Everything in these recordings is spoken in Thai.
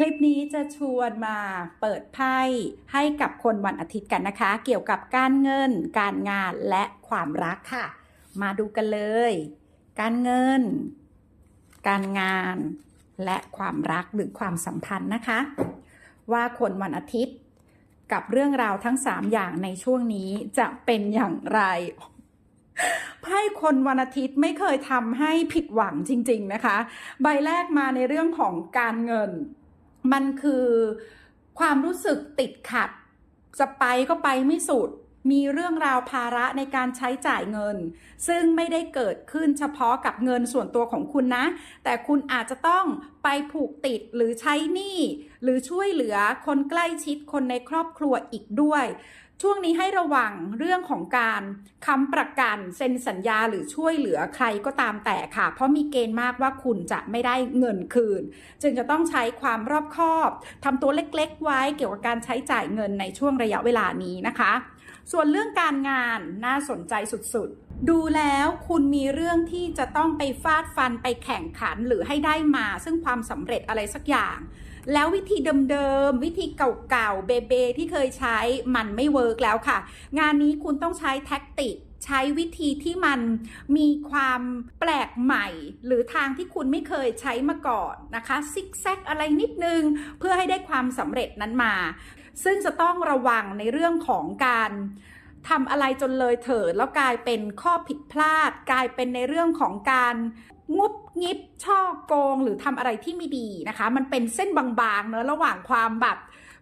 คลิปนี้จะชวนมาเปิดไพ่ให้กับคนวันอาทิตย์กันนะคะ เกี่ยวกับการเงิน การงานและความรักค่ะ มาดูกันเลย การเงิน การงานและความรักหรือความสัมพันธ์นะคะ ว่าคนวันอาทิตย์กับเรื่องราวทั้ง 3 อย่างในช่วงนี้จะเป็นอย่างไรไพ่คนวันอาทิตย์ไม่เคยทำให้ผิดหวังจริง ๆ นะคะ ใบแรกมาในเรื่องของการเงิน มันคือความรู้สึกติดขัด จะไปก็ไปไม่สุด มีเรื่องราวภาระในการใช้จ่ายเงิน ซึ่งไม่ได้เกิดขึ้นเฉพาะกับเงินส่วนตัวของคุณนะ แต่คุณอาจจะต้องไปผูกติดหรือใช้หนี้ หรือช่วยเหลือคนใกล้ชิดคนในครอบครัวอีกด้วย ช่วงนี้ให้ระวังเรื่องของการค้ำประกันเซ็นสัญญาหรือช่วยเหลือใครก็ตามแต่ค่ะ เพราะมีเกณฑ์มากว่าคุณจะไม่ได้เงินคืน จึงจะต้องใช้ความรอบคอบทำตัวเล็กๆ ไว้เกี่ยวกับการใช้จ่ายเงินในช่วงระยะเวลานี้นะคะ ส่วนเรื่องการงานน่าสนใจสุดๆ ดูแล้วคุณมีเรื่องที่จะต้องไปฟาดฟันไปแข่งขันหรือให้ได้มา ซึ่งความสำเร็จอะไรสักอย่าง แล้ววิธีเดิมๆวิธีเก่าๆเบๆที่เคยใช้มันไม่เวิร์กแล้วค่ะ งานนี้คุณต้องใช้แท็กติกใช้วิธีที่มันมีความแปลกใหม่ หรือทางที่คุณไม่เคยใช้มาก่อนนะคะ ซิกแซกอะไรนิดนึง เพื่อให้ได้ความสำเร็จนั้นมา ซึ่งจะต้องระวังในเรื่องของการ ทำอะไรจนเลยเถิดแล้วกลายเป็นข้อผิดพลาด กลายเป็นในเรื่องของการงุบงิบช่อโกงหรือทำอะไรที่ไม่ดีนะคะ มันเป็นเส้นบางๆเนอะระหว่างความแบบ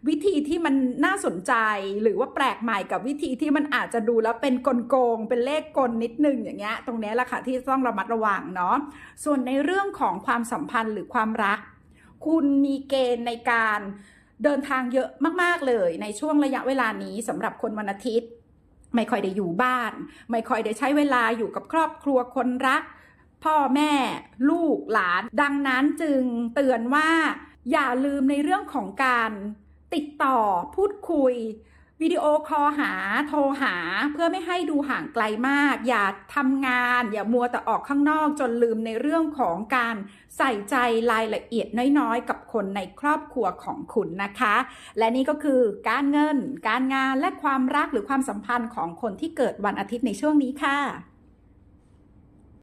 วิธีที่มันน่าสนใจหรือว่าแปลกใหม่กับวิธีที่มันอาจจะดูแล้วเป็นกลโกง เป็นเลขกลนิดนึงอย่างเงี้ยตรงนี้แหละค่ะที่ต้องระมัดระวังเนาะส่วนในเรื่องของความสัมพันธ์หรือความรัก คุณมีเกณฑ์ในการเดินทางเยอะมาก ๆ เลยในช่วงระยะเวลานี้สำหรับคนวันอาทิตย์ ไม่ค่อยได้อยู่บ้าน ไม่ค่อยได้ใช้เวลาอยู่กับครอบครัวคนรัก พ่อแม่ลูกหลาน ดังนั้นจึงเตือนว่า อย่าลืมในเรื่องของการติดต่อพูดคุย วิดีโอคอลหาโทรหาเพื่อไม่ให้ดูห่างไกลมาก อย่าทำงาน อย่ามัวแต่ออกข้างนอกจนลืมในเรื่องของการใส่ใจรายละเอียดน้อยๆ กับคนในครอบครัวของคุณนะคะ และนี่ก็คือการเงิน การงานและความรักหรือความสัมพันธ์ของคนที่เกิดวันอาทิตย์ในช่วงนี้ค่ะ